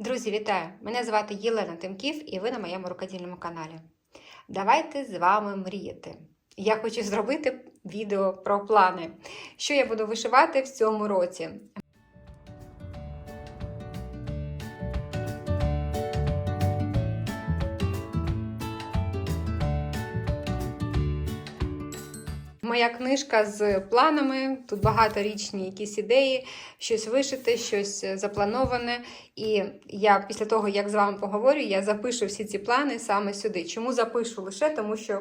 Друзі, вітаю! Мене звати Єлена Тимків і ви на моєму рукодільному каналі. Давайте з вами мріяти. Я хочу зробити відео про плани, що я буду вишивати в цьому році. Моя книжка з планами, тут багаторічні якісь ідеї, щось вишити, щось заплановане. І я після того, як з вами поговорю, я запишу всі ці плани саме сюди. Чому запишу? Лише тому, що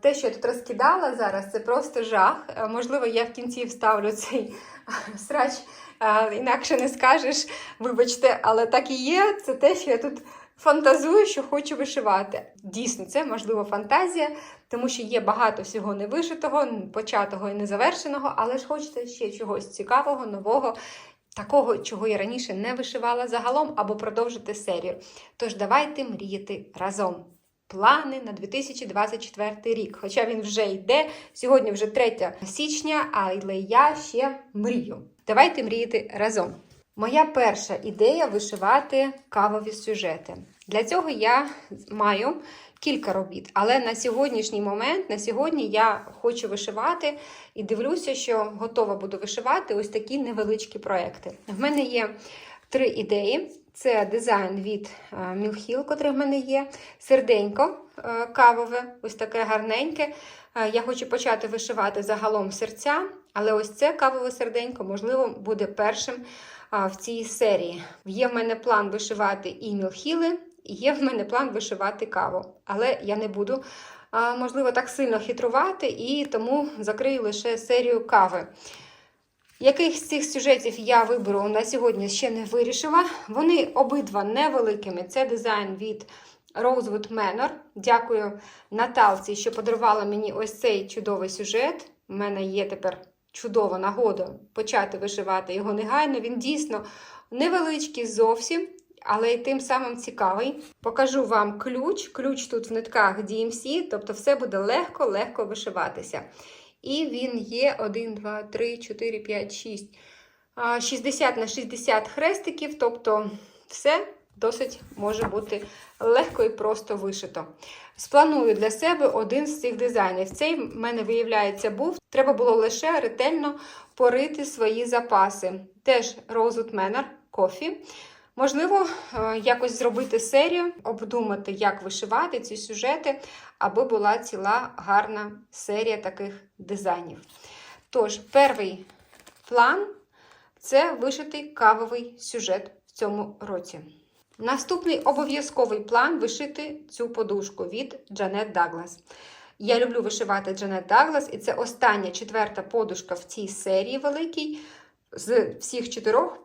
те, що я тут розкидала зараз, це просто жах. Можливо, я в кінці вставлю цей срач, інакше не скажеш, вибачте, але так і є. Це те, що я тут. Фантазую, що хочу вишивати. Дійсно, це можливо фантазія, тому що є багато всього невишитого, початого і незавершеного, але ж хочеться ще чогось цікавого, нового, такого, чого я раніше не вишивала загалом, або продовжити серію. Тож давайте мріяти разом. Плани на 2024 рік. Хоча він вже йде. Сьогодні вже 3 січня, але я ще мрію. Давайте мріяти разом. Моя перша ідея вишивати кавові сюжети. Для цього я маю кілька робіт, але на сьогоднішній момент, на сьогодні я хочу вишивати і дивлюся, що готова буду вишивати ось такі невеличкі проекти. В мене є три ідеї: це дизайн від Мілхіл, котрий в мене є, серденько е, кавове, ось таке гарненьке. Е, Я хочу почати вишивати загалом серця, але ось це кавове серденько, можливо, буде першим в цій серії. Є в мене план вишивати і мілхіли, є в мене план вишивати каву. Але я не буду, можливо, так сильно хитрувати, і тому закрию лише серію кави. Яких з цих сюжетів я виберу на сьогодні ще не вирішила. Вони обидва невеликими. Це дизайн від Rosewood Manor. Дякую Наталці, що подарувала мені ось цей чудовий сюжет. У мене є тепер чудова нагода почати вишивати його негайно. Він дійсно невеличкий зовсім, але й тим самим цікавий. Покажу вам ключ. Ключ тут в нитках DMC, тобто все буде легко-легко вишиватися. І він є 1, 2, 3, 4, 5, 6. 60 на 60 хрестиків, тобто все досить може бути легко і просто вишито. Спланую для себе один з цих дизайнів. Цей в мене, виявляється, був. Треба було лише ретельно порити свої запаси. Теж Rosewood Manor Coffee. Можливо, якось зробити серію, обдумати, як вишивати ці сюжети, аби була ціла гарна серія таких дизайнів. Тож, перший план це вишитий кавовий сюжет в цьому році. Наступний обов'язковий план вишити цю подушку від Джанет Даглас. Я люблю вишивати Джанет Даглас, і це остання четверта подушка в цій серії великій. З всіх чотирьох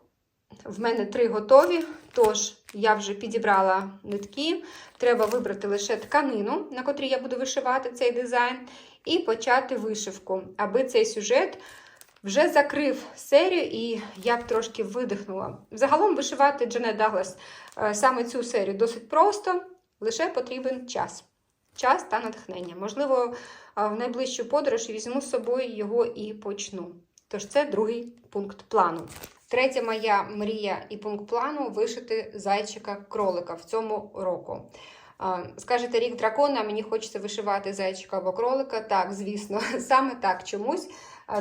в мене три готові, тож я вже підібрала нитки. Треба вибрати лише тканину, на котрій я буду вишивати цей дизайн, і почати вишивку, аби цей сюжет вже закрив серію, і я б трошки видихнула. Загалом вишивати Джанет Даглас е, саме цю серію досить просто, лише потрібен час. Час та натхнення. Можливо, в найближчу подорож візьму з собою його і почну. Тож це другий пункт плану. Третя моя мрія і пункт плану вишити зайчика-кролика в цьому року. Скажете, рік дракона, мені хочеться вишивати зайчика або кролика. Так, звісно, саме так чомусь.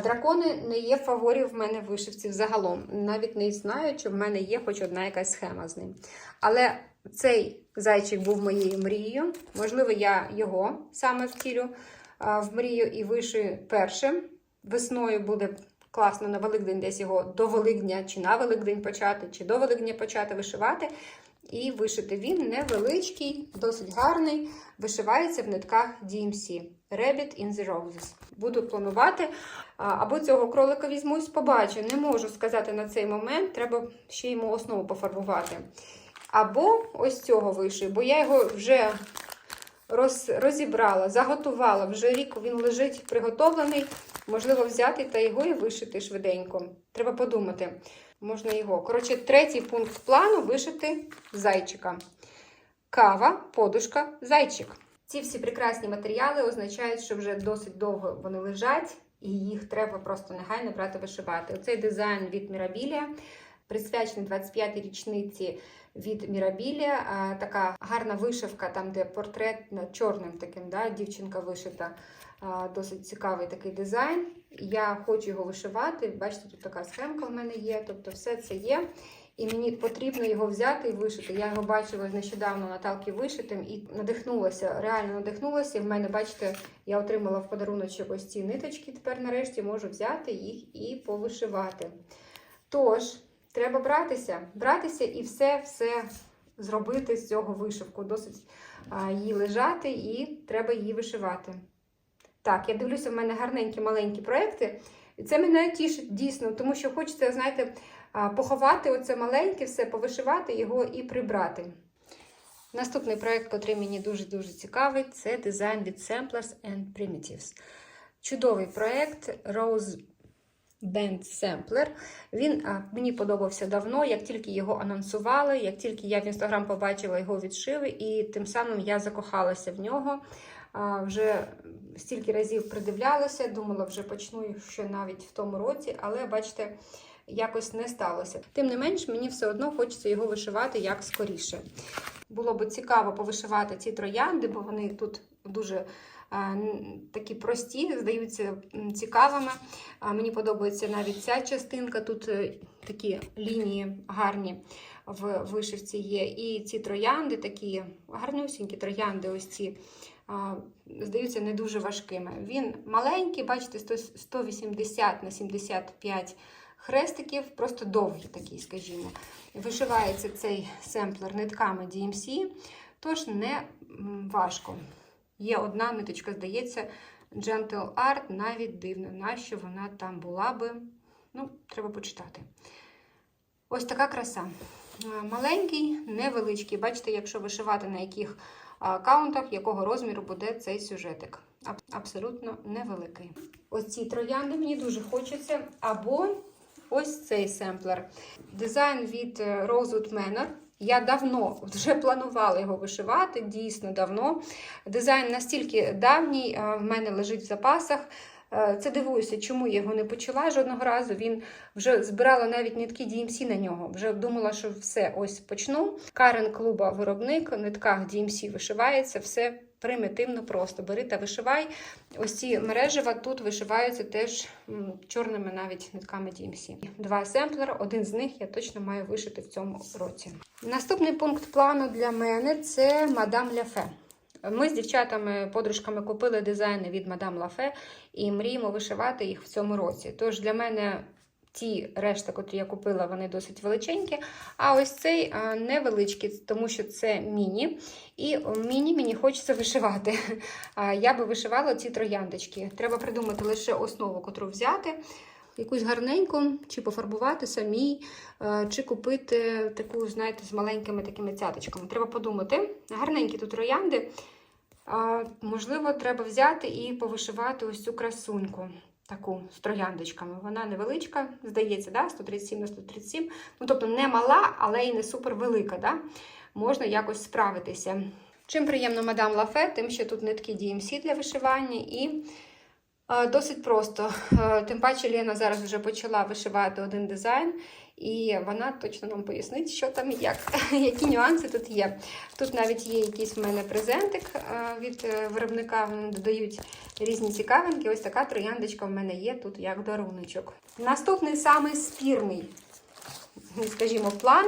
Дракони не є фаворів в мене в вишивці взагалом. Навіть не знаю, чи в мене є хоч одна якась схема з ним. Але цей зайчик був моєю мрією. Можливо, я його саме втілю в мрію і вишию першим. Весною буде класно на Великдень десь його до Великдня, чи на Великдень почати, чи до Великдня почати вишивати. І вишити він невеличкий, досить гарний. Вишивається в нитках DMC. Rabbit in the Roses. Буду планувати. Або цього кролика візьмусь, побачу. Не можу сказати на цей момент, треба ще йому основу пофарбувати. Або ось цього вишию, бо я його вже роз, розібрала, заготувала. Вже рік він лежить приготовлений. Можливо, взяти та його і вишити швиденько. Треба подумати. Можна його. Коротше, третій пункт плану вишити зайчика. Кава, подушка, зайчик. Ці всі прекрасні матеріали означають, що вже досить довго вони лежать, і їх треба просто негайно брати вишивати. Оцей дизайн від Mirabilia присвячений 25-й річниці від Мірабілі. Така гарна вишивка, там де портрет чорним таким, да, дівчинка вишита. Досить цікавий такий дизайн. Я хочу його вишивати. Бачите, тут така схемка в мене є, тобто все це є. І мені потрібно його взяти і вишити. Я його бачила нещодавно Наталки вишитим і надихнулася, реально надихнулася. І в мене, бачите, я отримала в подаруночок ось ці ниточки. Тепер нарешті можу взяти їх і повишивати. Тож, треба братися, братися і все-все зробити з цього вишивку. Досить її лежати, і треба її вишивати. Так, я дивлюся, в мене гарненькі маленькі проекти. І це мене тішить дійсно, тому що хочеться, знаєте, поховати оце маленьке, все, повишивати його і прибрати. Наступний проект, який мені дуже-дуже цікавий, це дизайн від Samplers and Primitives. Чудовий проект Rose Band Sampler. Він а, мені подобався давно, як тільки його анонсували, як тільки я в інстаграм побачила його відшиви, і тим самим я закохалася в нього. А, вже стільки разів придивлялася, думала, вже почну ще навіть в тому році, але бачите, якось не сталося. Тим не менш, мені все одно хочеться його вишивати як скоріше. Було б цікаво повишивати ці троянди, бо вони тут дуже такі прості, здаються цікавими. Мені подобається навіть ця частинка. Тут е, такі лінії гарні в вишивці є. І ці троянди, такі гарнюсінькі троянди, ось ці. Здаються не дуже важкими. Він маленький, бачите, 180 на 75 хрестиків, просто довгий такий, скажімо. Вишивається цей семплер нитками DMC, тож не важко. Є одна ниточка, здається, Gentle Art, навіть дивно, нащо вона там була би. Ну, треба почитати. Ось така краса. Маленький, невеличкий. Бачите, якщо вишивати на яких а, каунтах, якого розміру буде цей сюжетик. Абсолютно невеликий. Ось ці троянди мені дуже хочеться. Або ось цей семплер. Дизайн від е, Rosewood Manor. Я давно вже планувала його вишивати, дійсно давно. Дизайн настільки давній, в мене лежить в запасах. Е, Це дивуюся, чому я його не почала жодного разу. Він вже збирала навіть нитки DMC на нього. Вже думала, що все ось почну. Карен клуба виробник, в нитках DMC вишивається, все примітивно просто. Бери та вишивай. Ось ці мережева тут вишиваються теж чорними навіть нитками DMC. Два семплера, один з них я точно маю вишити в цьому році. Наступний пункт плану для мене це Мадам Ляфе. Ми з дівчатами, подружками купили дизайни від Мадам Лафе і мріємо вишивати їх в цьому році. Тож для мене ті решта, котрі я купила, вони досить величенькі. А ось цей невеличкий, тому що це міні. І міні мені хочеться вишивати. Я би вишивала ці трояндочки. Треба придумати лише основу, котру взяти. Якусь гарненьку, чи пофарбувати самій, чи купити таку, знаєте, з маленькими такими цяточками. Треба подумати. Гарненькі тут троянди. Можливо, треба взяти і повишивати ось цю красуньку. Таку з трояндочками. Вона невеличка, здається, да? 137 на 137. Ну, тобто не мала, але і не супер велика. Да? Можна якось справитися. Чим приємно мадам Лафе, тим, що тут нитки DMC для вишивання і е, досить просто. Е, Тим паче Лена зараз вже почала вишивати один дизайн, і вона точно нам пояснить, що там і як, які нюанси тут є. Тут навіть є якийсь в мене презентик е, від е, виробника, вони додають різні цікавинки. Ось така трояндочка в мене є тут як даруночок. Наступний самий спірний, скажімо, план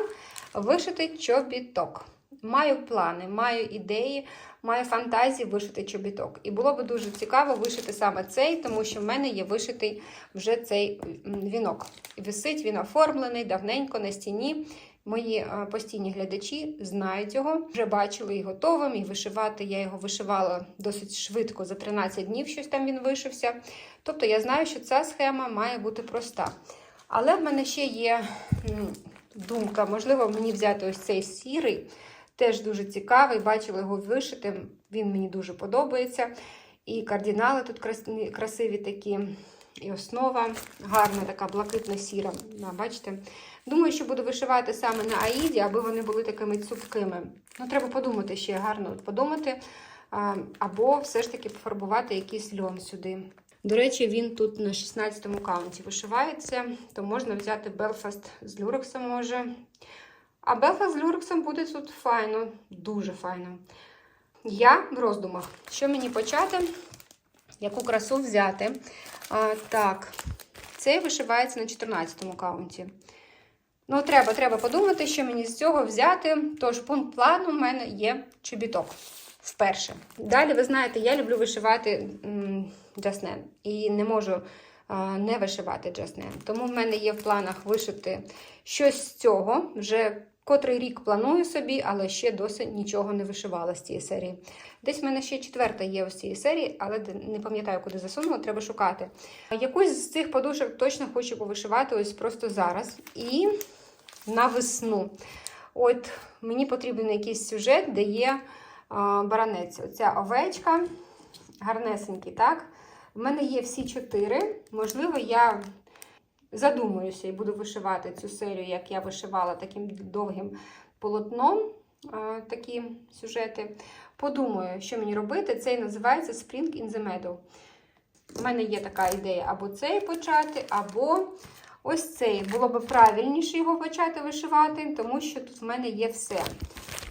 вишити чобіток. Маю плани, маю ідеї, маю фантазії вишити чобіток. І було би дуже цікаво вишити саме цей, тому що в мене є вишитий вже цей вінок. Висить він оформлений давненько на стіні. Мої е, постійні глядачі знають його, вже бачили і готовим, і вишивати. Я його вишивала досить швидко, за 13 днів щось там він вишився. Тобто я знаю, що ця схема має бути проста. Але в мене ще є думка, можливо, мені взяти ось цей сірий, теж дуже цікавий. Бачила його вишитим, він мені дуже подобається. І кардинали тут красиві такі. І основа гарна, така блакитно-сіра. Бачите? Думаю, що буду вишивати саме на Аїді, аби вони були такими цупкими. Ну, треба подумати ще гарно подумати. Або все ж таки пофарбувати якийсь льон сюди. До речі, він тут на 16-му каунті вишивається, то можна взяти Белфаст з люрексом може. А Белфаст з люрексом буде тут файно, дуже файно. Я в роздумах, що мені почати, яку красу взяти. А, так, цей вишивається на 14-му каунті. Ну, треба, треба подумати, що мені з цього взяти. Тож, пункт плану в мене є чобіток. Вперше. Далі, ви знаєте, я люблю вишивати джаснен. І не можу а, не вишивати джаснен. Тому в мене є в планах вишити щось з цього. Вже котрий рік планую собі, але ще досі нічого не вишивала з цієї серії. Десь в мене ще четверта є ось цієї серії, але не пам'ятаю, куди засунула, треба шукати. Якусь з цих подушок точно хочу повишивати ось просто зараз. І на весну. От мені потрібен якийсь сюжет, де є баранець. Оця овечка, гарнесенький, так? В мене є всі чотири. Можливо, я задумаюся і буду вишивати цю серію, як я вишивала таким довгим полотном. Такі сюжети. Подумаю, що мені робити. Цей називається Spring in the Meadow. У мене є така ідея або цей почати, або ось цей. Було б правильніше його почати вишивати, тому що тут в мене є все.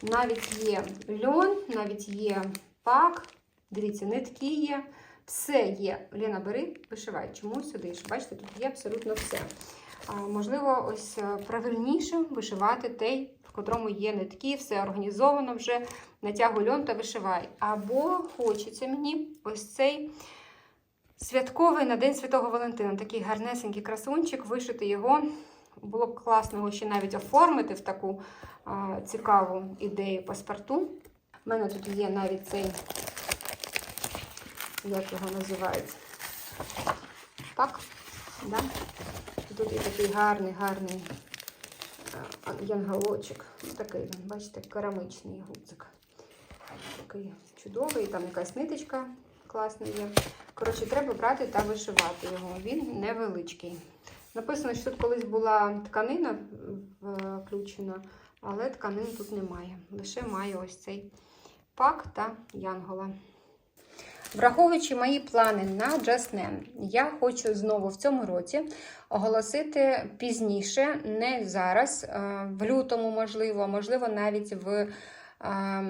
Навіть є льон, навіть є пак. Дивіться, нитки є. Все є. Лена, бери, вишивай. Чому сюди? Бачите, тут є абсолютно все. Можливо, ось е, правильніше вишивати той, в котрому є нитки, все організовано вже. Натягуй льон та вишивай. Або хочеться мені ось цей. Святковий на День Святого Валентина. Такий гарнесенький красунчик, вишити його. Було б класно його ще навіть оформити в таку а, цікаву ідею паспорту. У мене тут є навіть цей, як його називається, пак. Да? Тут є такий гарний, гарний янголочок. Ось Такий, він, бачите, керамичний гудзик. Такий чудовий, там якась ниточка класна є. Коротше, треба брати та вишивати його. Він невеличкий. Написано, що тут колись була тканина е, включена, але тканин тут немає. Лише має ось цей пак та янгола. Враховуючи мої плани на Джаснен, я хочу знову в цьому році оголосити пізніше, не зараз, е, в лютому, можливо, можливо, навіть в. е,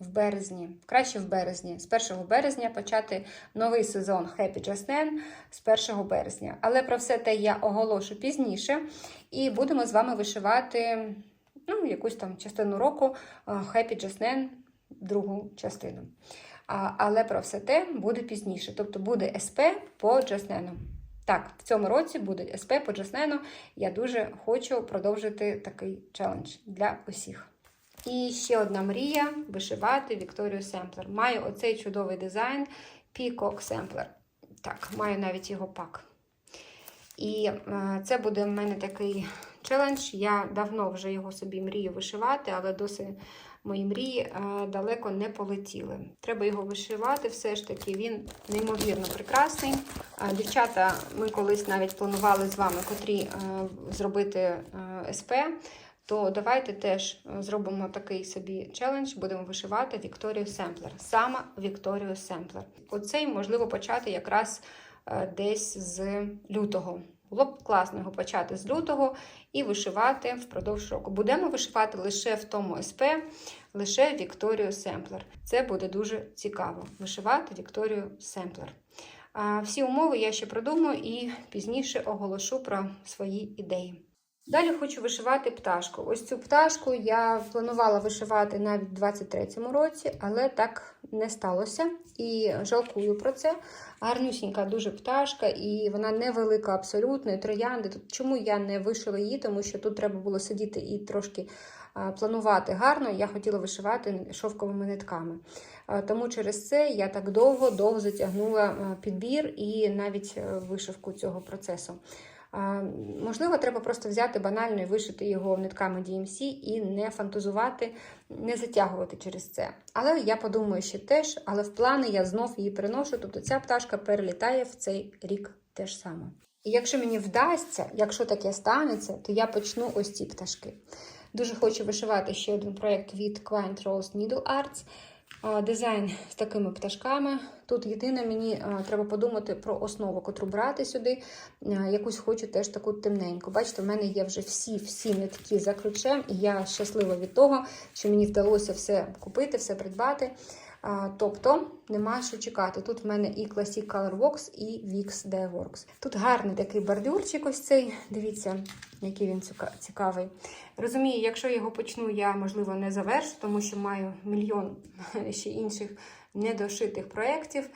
в березні, краще в березні, з 1 березня почати новий сезон Happy Just Nan з 1 березня. Але про все те я оголошу пізніше. І будемо з вами вишивати ну, якусь там частину року а, Happy Just Nan, другу частину. А, але про все те буде пізніше. Тобто буде СП по Джаснену. Так, в цьому році буде СП по Джаснену. Я дуже хочу продовжити такий челендж для усіх. І ще одна мрія вишивати Вікторію Семплер. Маю оцей чудовий дизайн Peacock Sampler. Так, маю навіть його пак. І е, це буде в мене такий челендж. Я давно вже його собі мрію вишивати, але досі мої мрії е, далеко не полетіли. Треба його вишивати, все ж таки він неймовірно прекрасний. Е, дівчата, ми колись навіть планували з вами котрі е, зробити СП то давайте теж зробимо такий собі челендж, будемо вишивати Вікторію Семплер. Саме Вікторію Семплер. Оцей можливо почати якраз десь з лютого. Було б класно його почати з лютого і вишивати впродовж року. Будемо вишивати лише в тому СП, лише Вікторію Семплер. Це буде дуже цікаво. Вишивати Вікторію Семплер. Всі умови я ще продумаю і пізніше оголошу про свої ідеї. Далі хочу вишивати пташку. Ось цю пташку я планувала вишивати навіть в 23-му році, але так не сталося. І жалкую про це. Гарнюсінька дуже пташка, і вона невелика абсолютно, і троянди. Тут чому я не вишила її? Тому що тут треба було сидіти і трошки планувати гарно. Я хотіла вишивати шовковими нитками. Тому через це я так довго-довго затягнула підбір і навіть е, вишивку цього процесу. Можливо, треба просто взяти банально і вишити його нитками DMC і не фантазувати, не затягувати через це. Але я подумаю ще теж, але в плани я знов її переношу, тобто ця пташка перелітає в цей рік теж саме. І якщо мені вдасться, якщо таке станеться, то я почну ось ці пташки. Дуже хочу вишивати ще один проєкт від Quaint Rose Needle Arts. Дизайн з такими пташками. Тут єдине, мені треба подумати про основу, котру брати сюди. Якусь хочу теж таку темненьку. Бачите, в мене є вже всі-всі нитки за ключем, і я щаслива від того, що мені вдалося все купити, все придбати. Тобто нема що чекати. Тут в мене і Classic Color Works, і Wix Dye Works. Тут гарний такий бордюрчик ось цей. Дивіться, який він цікавий. Розумію, якщо його почну, я, можливо, не завершу, тому що маю мільйон ще інших недошитих проєктів,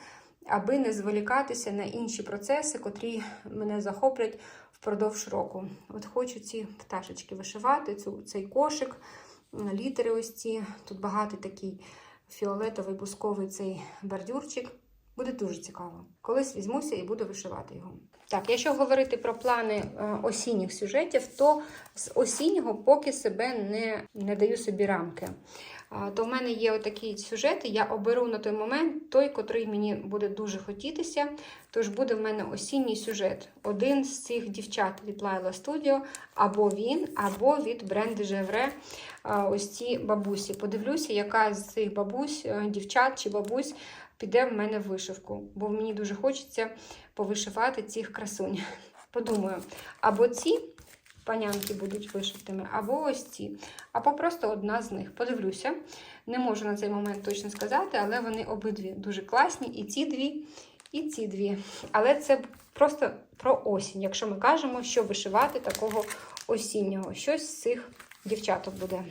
аби не зволікатися на інші процеси, котрі мене захоплять впродовж року. От хочу ці пташечки вишивати, цю, цей кошик, літери ось ці. Тут багатий такий фіолетовий бусковий цей бордюрчик. Буде дуже цікаво. Колись візьмуся і буду вишивати його. Так, якщо говорити про плани е, осінніх сюжетів, то з осіннього поки себе не, не даю собі рамки. То в мене є отакі сюжети, я оберу на той момент той, котрий мені буде дуже хотітися. Тож буде в мене осінній сюжет. Один з цих дівчат від Laila Studio, або він, або від бренду Жевре. Ось ці бабусі. Подивлюся, яка з цих бабусь, е, дівчат чи бабусь піде в мене в вишивку, бо мені дуже хочеться повишивати цих красунь. Подумаю, або ці панянки будуть вишитими, або ось ці, або просто одна з них. Подивлюся. Не можу на цей момент точно сказати, але вони обидві дуже класні. І ці дві, і ці дві. Але це просто про осінь, якщо ми кажемо, що вишивати такого осіннього. Щось з цих дівчаток буде.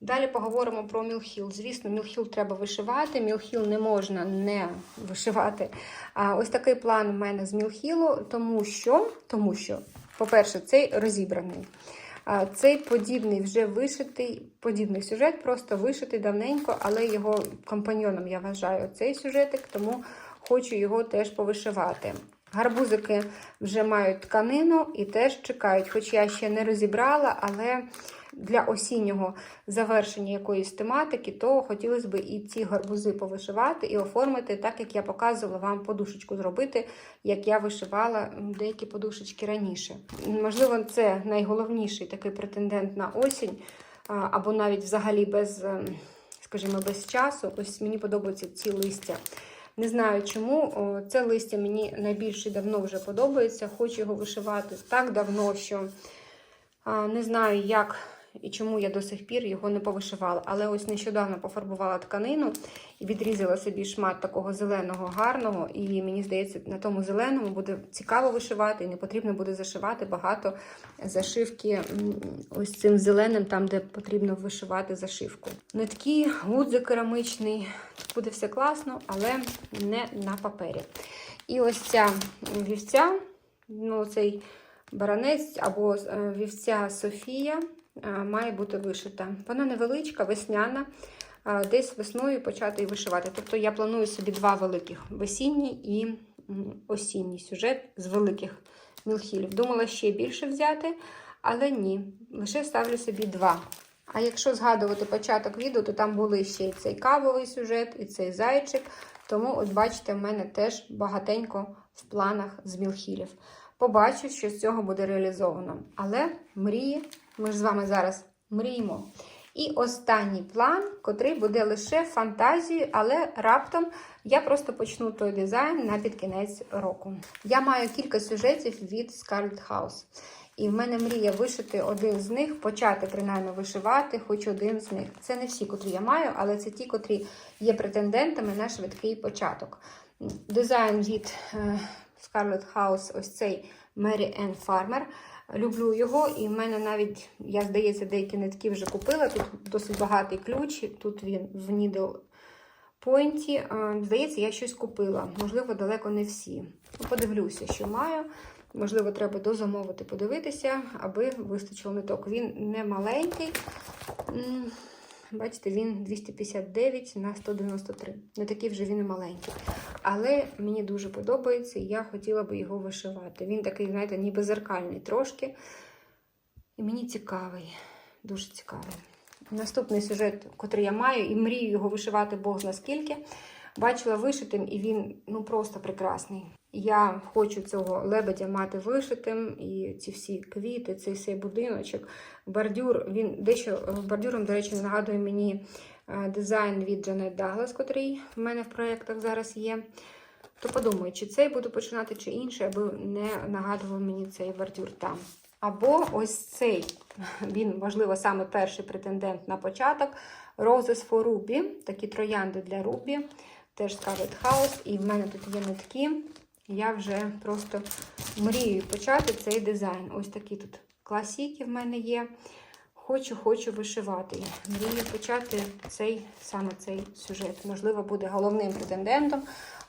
Далі поговоримо про мілхіл. Звісно, мілхіл треба вишивати. Мілхіл не можна не вишивати. А ось такий план у мене з мілхілу, тому що, тому що, по-перше, цей розібраний. Цей подібний вже вишитий, подібний сюжет, просто вишитий давненько, але його компаньйоном я вважаю цей сюжетик, тому хочу його теж повишивати. Гарбузики вже мають тканину і теж чекають, хоч я ще не розібрала, але для осіннього завершення якоїсь тематики, то хотілося б і ці гарбузи повишивати і оформити, так як я показувала вам подушечку зробити, як я вишивала деякі подушечки раніше. Можливо, це найголовніший такий претендент на осінь, або навіть взагалі без, ем, скажімо, без часу. Ось мені подобаються ці листя. Не знаю чому. Це листя мені найбільше давно вже подобається. Хочу його вишивати так давно, що не знаю, як і чому я до сих пір його не повишивала. Але ось нещодавно пофарбувала тканину і відрізала собі шмат такого зеленого, гарного. І мені здається, на тому зеленому буде цікаво вишивати, і не потрібно буде зашивати багато зашивки ось цим зеленим, там, де потрібно вишивати зашивку. Нитки, гудзик керамичний. Буде все класно, але не на папері. І ось ця вівця, ну, цей баранець або е, вівця Софія має бути вишита. Вона невеличка, весняна, десь весною почати її вишивати. Тобто я планую собі два великих весінній і осінній сюжет з великих мілхілів. Думала ще більше взяти, але ні, лише ставлю собі два. А якщо згадувати початок відео, то там були ще і цей кавовий сюжет, і цей зайчик. Тому, от бачите, в мене теж багатенько в планах з мілхілів. Побачу, що з цього буде реалізовано. Але мрії, ми ж з вами зараз мріємо. І останній план, котрий буде лише фантазією, але раптом я просто почну той дизайн на під кінець року. Я маю кілька сюжетів від Scarlet House. І в мене мрія вишити один з них, почати принаймні вишивати хоч один з них. Це не всі, котрі я маю, але це ті, котрі є претендентами на швидкий початок. Дизайн від е, Scarlet House, ось цей Mary Ann Farmer. Люблю його, і в мене навіть, я здається, деякі нитки вже купила. Тут досить багатий ключ, тут він в Needle Point. Здається, я щось купила. Можливо, далеко не всі. Ну, Подивлюся, що маю. Можливо, треба дозамовити, подивитися, аби вистачило ниток. Він не маленький. Бачите, він 259 на 193. Не такий вже він і маленький. Але мені дуже подобається, і я хотіла би його вишивати. Він такий, знаєте, ніби зеркальний трошки. І мені цікавий, дуже цікавий. Наступний сюжет, який я маю, і мрію його вишивати Бог зна скільки. Бачила вишитим, і він ну просто прекрасний. Я хочу цього лебедя мати вишитим, і ці всі квіти, цей цей будиночок, бордюр. Він дещо бордюром, до речі, нагадує мені е, дизайн від Джанет Даглас, котрий в мене в проєктах зараз є. То подумаю, чи цей буду починати, чи інший, аби не нагадував мені цей бордюр там. Або ось цей, він, можливо, саме перший претендент на початок. Roses for Ruby, такі троянди для Ruby, теж Scarlet House. І в мене тут є нитки. Я вже просто мрію почати цей дизайн. Ось такі тут класики в мене є. Хочу, хочу вишивати. Мрію почати цей, саме цей сюжет. Можливо, буде головним претендентом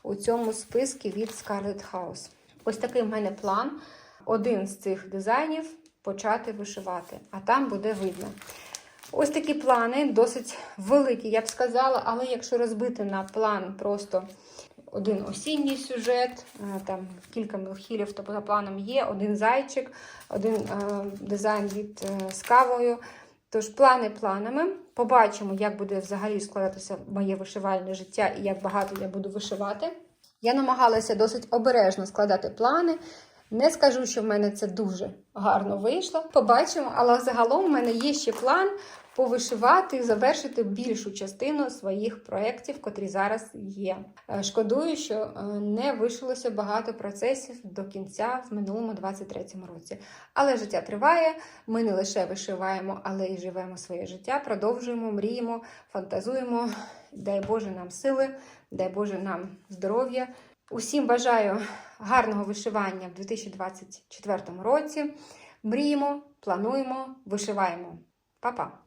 у цьому списку від Scarlet House. Ось такий в мене план. Один з цих дизайнів почати вишивати, а там буде видно. Ось такі плани, досить великі, я б сказала, але якщо розбити на план просто один осінній сюжет, е, там кілька мілхілів, то за планом є, один зайчик, один е, дизайн від е, з кавою. Тож плани планами. Побачимо, як буде взагалі складатися моє вишивальне життя і як багато я буду вишивати. Я намагалася досить обережно складати плани. Не скажу, що в мене це дуже гарно вийшло. Побачимо, але загалом в мене є ще план повишивати і завершити більшу частину своїх проєктів, котрі зараз є. Е, Шкодую, що е, не вишилося багато процесів до кінця в минулому 23-му році. Але життя триває. Ми не лише вишиваємо, але й живемо своє життя, продовжуємо, мріємо, фантазуємо. Дай Боже нам сили, дай Боже нам здоров'я. Усім бажаю гарного вишивання в 2024 році. Мріємо, плануємо, вишиваємо. Па-па!